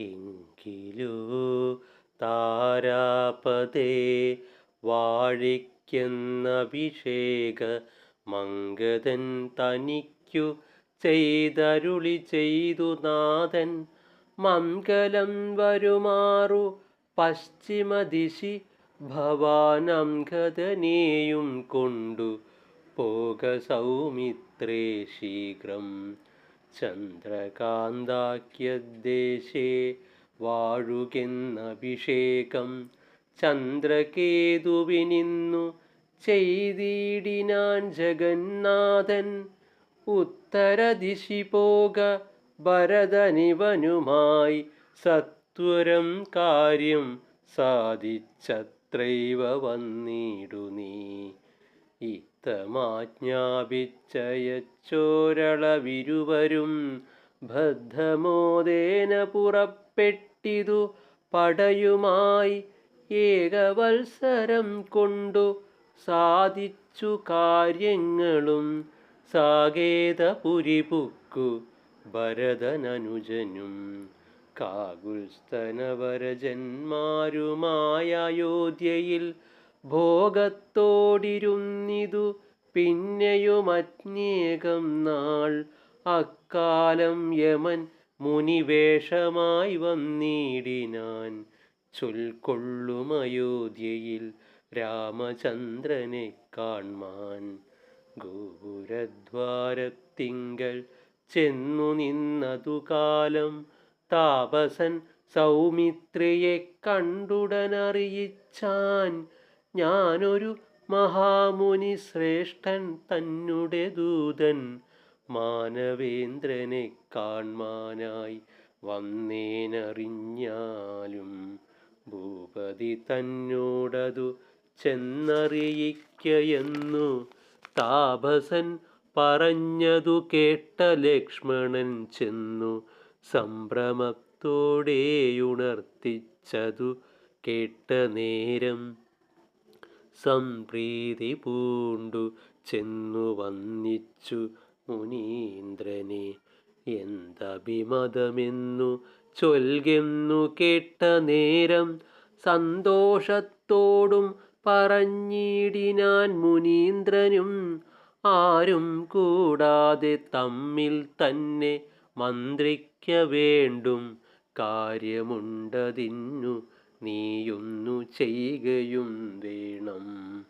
എങ്കിലോ താരാപതേ വാഴിക്കെന്നഭിഷേക മംഗതൻ തനിക്കു ചെയ്തരുളി ചെയ്തു നാഥൻ. മംഗലം വരുമാറു പശ്ചിമദിശി ഭവാനംഗതനെയും കൊണ്ടു പോക സൗമിത്രേ ശീഘ്രം. ചന്ദ്രകാന്താഖ്യദേശേ വാഴുകെന്നഭിഷേകം. ചന്ദ്രകേതുവിനിന്നു ചെയ്തിടിനാൻ ജഗന്നാഥൻ. ഉത്തരദിശി പോക ഭരതനിവനുമായി സത്വരം കാര്യം സാധിച്ചത്രൈവ വന്നിടു നീ ഇത്തമാജ്ഞാപിച്ചയച്ചോരളവിരുവരും ബദ്ധമോദേന പുറപ്പെട്ടിതു പടയുമായി ഏകവത്സരം കൊണ്ടു സാധിച്ചു കാര്യങ്ങളും സാകേതപുരിപുക്കു ഭരതനനുജനും. കാകുൽസ്തനവരജന്മാരുമായ അയോധ്യയിൽ ഭോഗത്തോടിരുന്നിതു പിന്നെയുമജ്ഞേകം നാൾ. അക്കാലം യമൻ മുനിവേഷമായി വന്നിടിനാൻ. ചൊൽക്കൊള്ളും അയോധ്യയിൽ രാമചന്ദ്രനെ കാൺമാൻ. ഗോപുരദ്വാരത്തിങ്കൽ ചെന്നു നിന്നതു കാലം താപസൻ സൗമിത്രിയെ കണ്ടുടനറിയിച്ചാൻ. ഞാനൊരു മഹാമുനി ശ്രേഷ്ഠൻ തന്നെ ദൂതൻ. മാനവേന്ദ്രനെ കാൺമാനായി വന്നേനറിഞ്ഞാലും ഭൂപതി തന്നോടതു ചെന്നറിയിക്കയെന്നു താപസൻ പറഞ്ഞതു കേട്ട ലക്ഷ്മണൻ ചെന്നു സംഭ്രമത്തോടെയുണർത്തിച്ചതു കേട്ട നേരം സംപ്രീതി പൂണ്ടു ചെന്നു വന്നിച്ചു മുനീന്ദ്രനെ. എന്തഭിമതമെന്നു ചൊൽകെന്നു കേട്ട നേരം സന്തോഷത്തോടും പറഞ്ഞിടിനാൻ മുനീന്ദ്രനും ആരും കൂടാതെ തമ്മിൽ തന്നെ മന്ത്രിക്ക വേണ്ടും കാര്യമുണ്ടതിന്നു നീയൊന്നു ചെയ്യുകയും വേണം.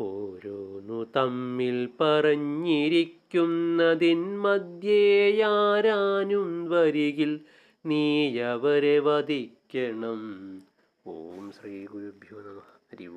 ഓരോന്നു തമ്മിൽ പറഞ്ഞിരിക്കുന്നതിൻ മധ്യേയാരാനും വരികിൽ നീയവരെ വധിക്കണം. ഓം ശ്രീ ഗുരുഭ്യോ നമ. ഹരി